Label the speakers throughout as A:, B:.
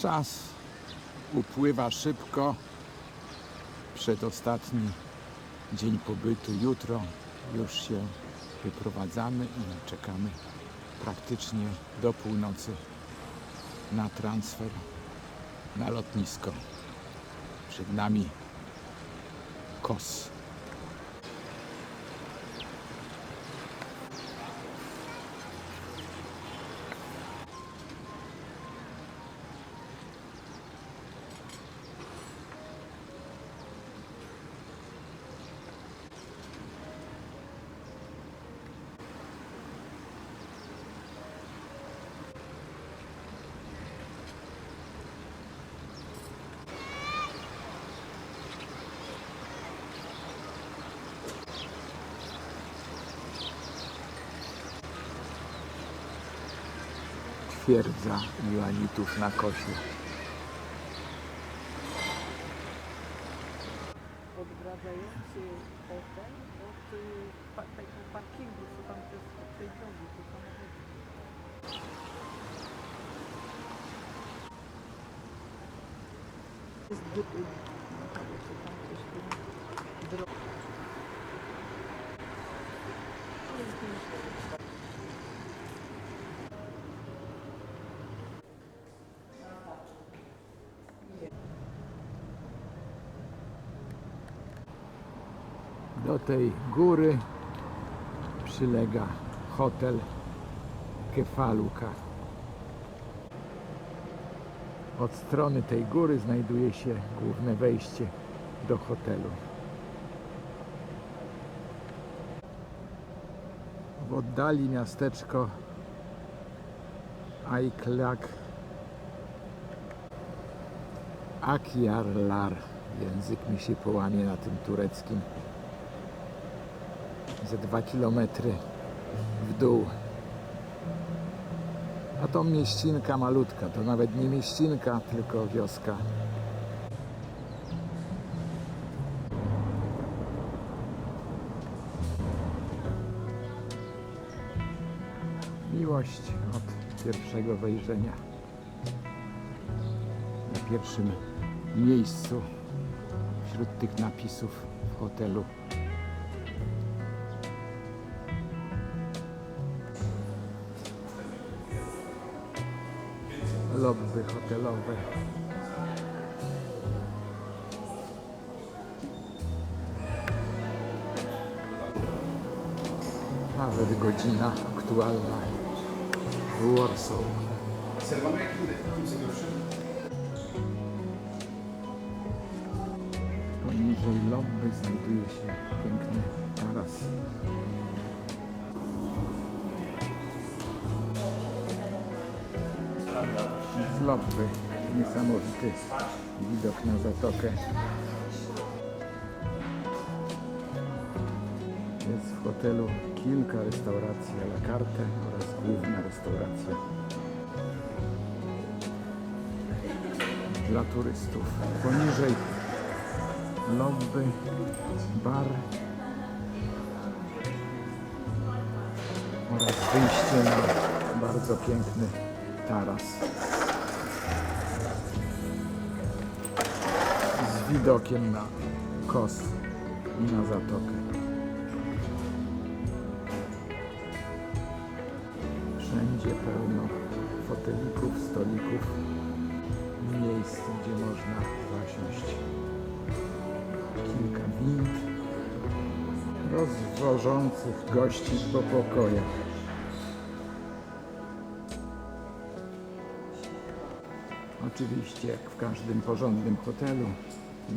A: Czas upływa szybko. Przedostatni dzień pobytu jutro. Już się wyprowadzamy i czekamy praktycznie do północy na transfer na lotnisko. Przed nami KOS. Twierdza Joanitów na Kosie.
B: odgradzający hotel od pa, tego parkingu, co tam jest od tej drogi, co samochodzi. Jest
A: Do tej góry przylega hotel Kefaluka. Od strony tej góry znajduje się główne wejście do hotelu. W oddali miasteczko Ayklak Akyarlar. Język mi się połamie na tym tureckim ze dwa kilometry w dół. A to mieścinka malutka, to nawet nie mieścinka, tylko wioska. Miłość od pierwszego wejrzenia. Na pierwszym miejscu wśród tych napisów w hotelu lobby hotelowe. Nawet godzina aktualna w Warsaw. Poniżej lobby znajduje się piękny taras. Z lobby. Niesamowity widok na zatokę. Jest w hotelu kilka restauracji à la carte oraz główna restauracja dla turystów. Poniżej lobby, bar oraz wyjście na bardzo piękny taras. Widokiem na kos i na zatokę. Wszędzie pełno fotelików, stolików, miejsc, gdzie można zasiąść. Kilka wind rozwożących gości po pokojach. Oczywiście, jak w każdym porządnym hotelu,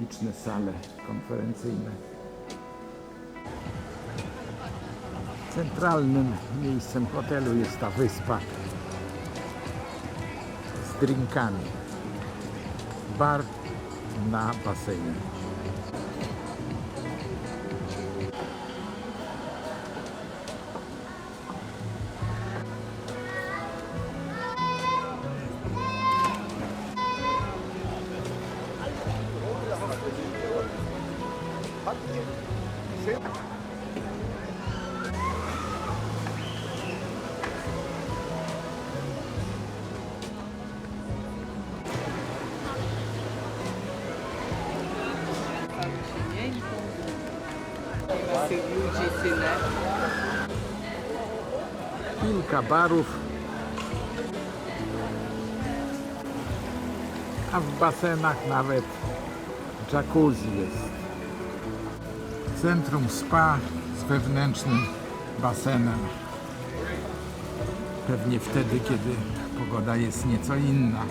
A: liczne sale konferencyjne. Centralnym miejscem hotelu jest ta wyspa z drinkami. Bar na basenie. Kilka barów. A w basenach nawet jacuzzi jest. Centrum spa z wewnętrznym basenem. Pewnie wtedy, kiedy pogoda jest nieco inna.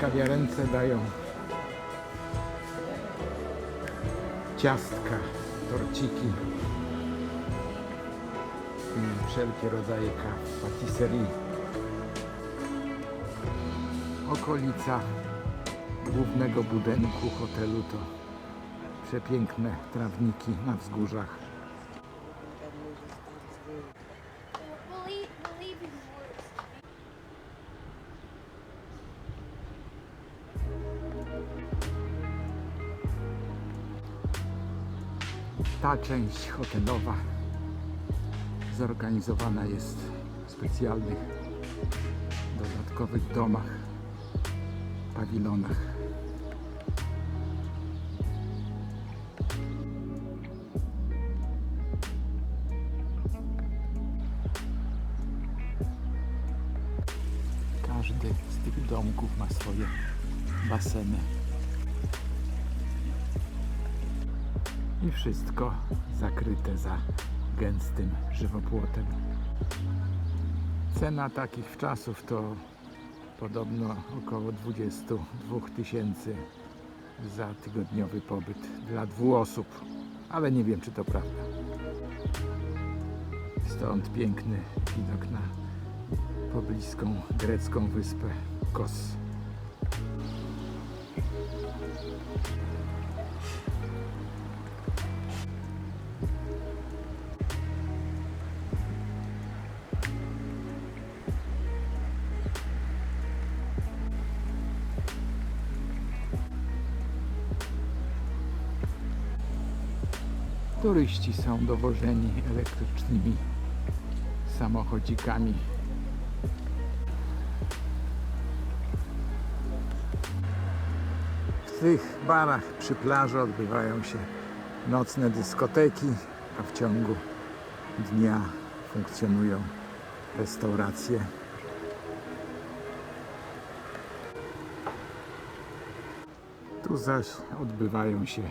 A: Kawiarence dają ciastka, torciki i wszelkie rodzaje kaw, patisserie. Okolica głównego budynku hotelu to przepiękne trawniki na wzgórzach. Ta część hotelowa zorganizowana jest w specjalnych, dodatkowych domach, pawilonach. Każdy z tych domków ma swoje baseny. I wszystko zakryte za gęstym żywopłotem. Cena takich czasów to podobno około 22 tysięcy za tygodniowy pobyt dla dwóch osób, ale nie wiem czy to prawda. Stąd piękny widok na pobliską grecką wyspę Kos. Turyści są dowożeni elektrycznymi samochodzikami. W tych barach przy plaży odbywają się nocne dyskoteki, a w ciągu dnia funkcjonują restauracje. Tu zaś odbywają się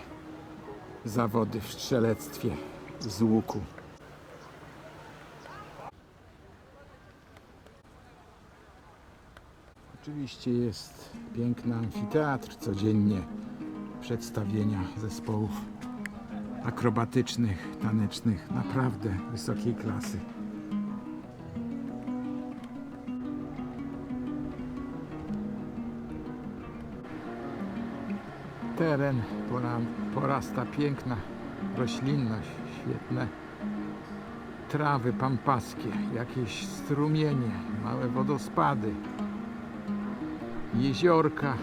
A: zawody w strzelectwie z łuku. Oczywiście jest piękny amfiteatr, codziennie przedstawienia zespołów akrobatycznych, tanecznych, naprawdę wysokiej klasy. Teren pora- porasta piękna roślinność, świetne trawy pampaskie, jakieś strumienie, małe wodospady, jeziorka.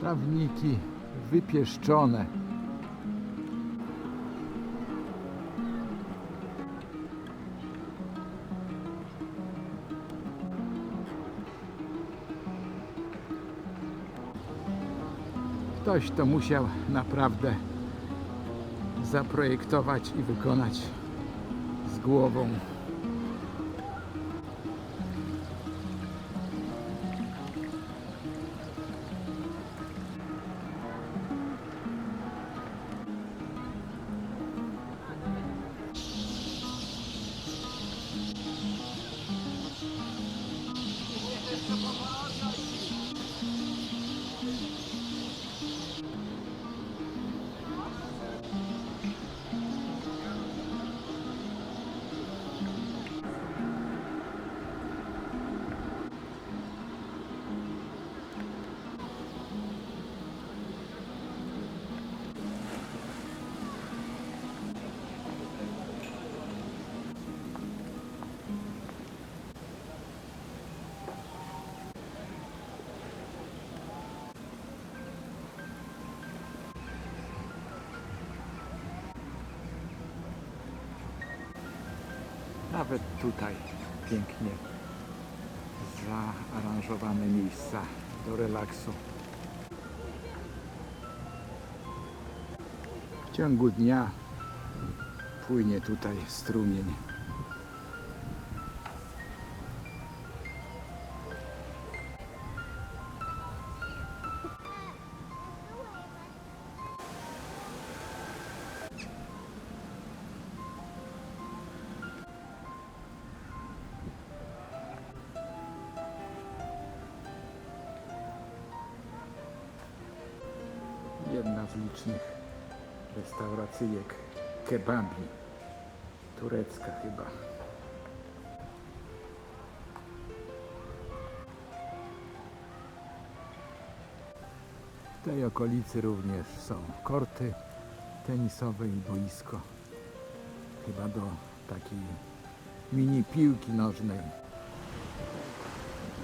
A: Trawniki wypieszczone. Ktoś to musiał naprawdę zaprojektować i wykonać z głową. Nawet tutaj pięknie zaaranżowane miejsca do relaksu. W ciągu dnia płynie tutaj strumień. Z licznych restauracyjek kebabi. Turecka chyba. W tej okolicy również są korty tenisowe i boisko. Chyba do takiej mini piłki nożnej.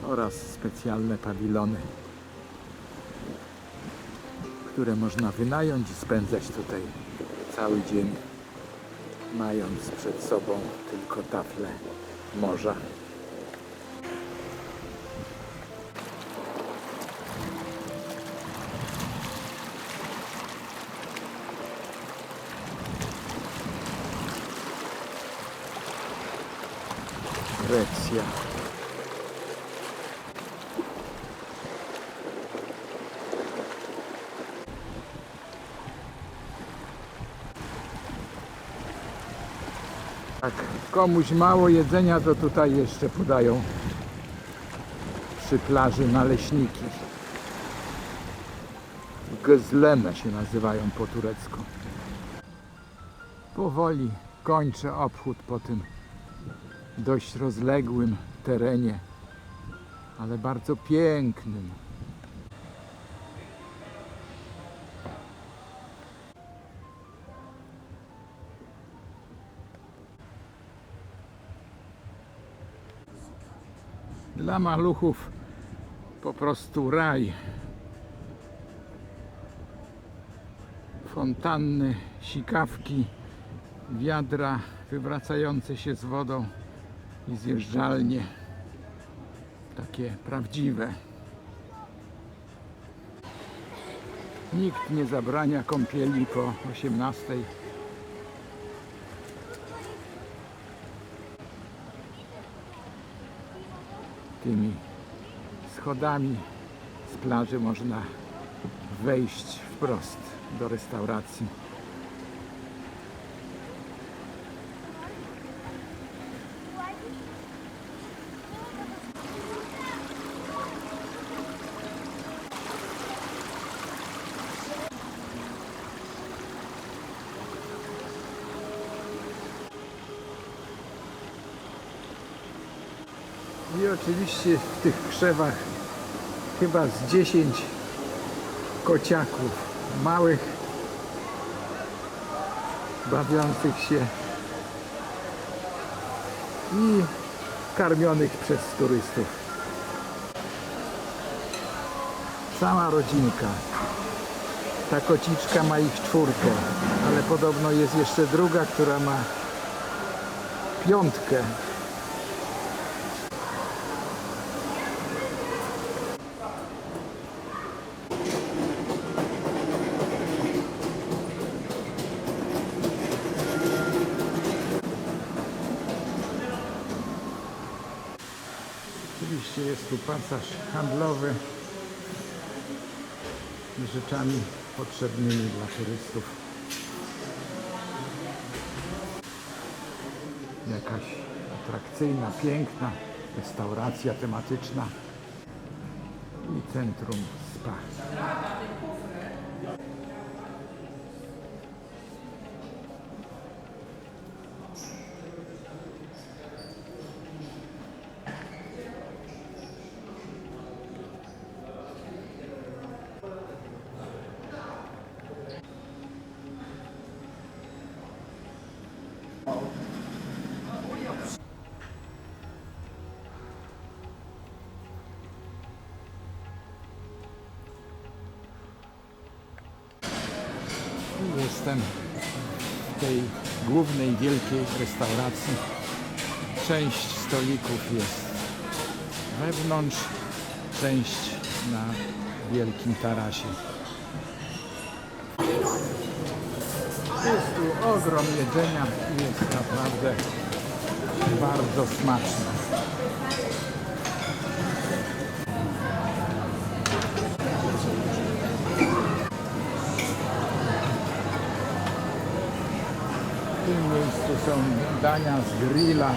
A: Oraz specjalne pawilony które można wynająć i spędzać tutaj cały dzień, mając przed sobą tylko taflę morza. Grecja. Jak komuś mało jedzenia, to tutaj jeszcze podają przy plaży naleśniki. Gezleme się nazywają po turecku. Powoli kończę obchód po tym dość rozległym terenie, ale bardzo pięknym. Dla maluchów po prostu raj. Fontanny, sikawki, wiadra wywracające się z wodą i zjeżdżalnie. Takie prawdziwe. Nikt nie zabrania kąpieli po 18. tymi schodami z plaży można wejść wprost do restauracji. Oczywiście w tych krzewach chyba z 10 kociaków małych bawiących się i karmionych przez turystów. Cała rodzinka. Ta kociczka ma ich czwórkę, ale podobno jest jeszcze druga, która ma piątkę. Oczywiście jest tu pasaż handlowy z rzeczami potrzebnymi dla turystów. Jakaś atrakcyjna, piękna restauracja tematyczna i centrum spa. Głównej wielkiej restauracji Część stolików jest wewnątrz, część na wielkim tarasie. Jest tu ogrom jedzenia i jest naprawdę bardzo smaczne. Miejscu są dania z grilla.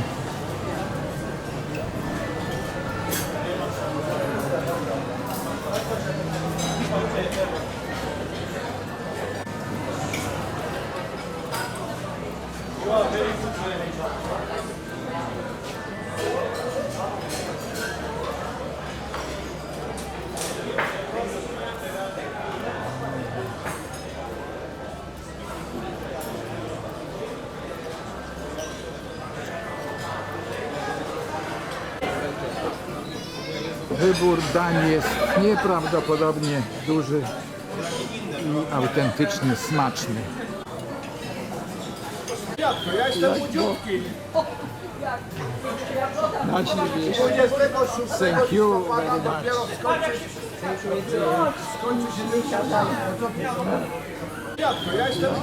A: Wybór dań jest nieprawdopodobnie duży i autentycznie smaczny.
C: Ja jestem młodziutki.
A: Naśliwisz.
C: 26
A: Thank you very much.
C: Ja jestem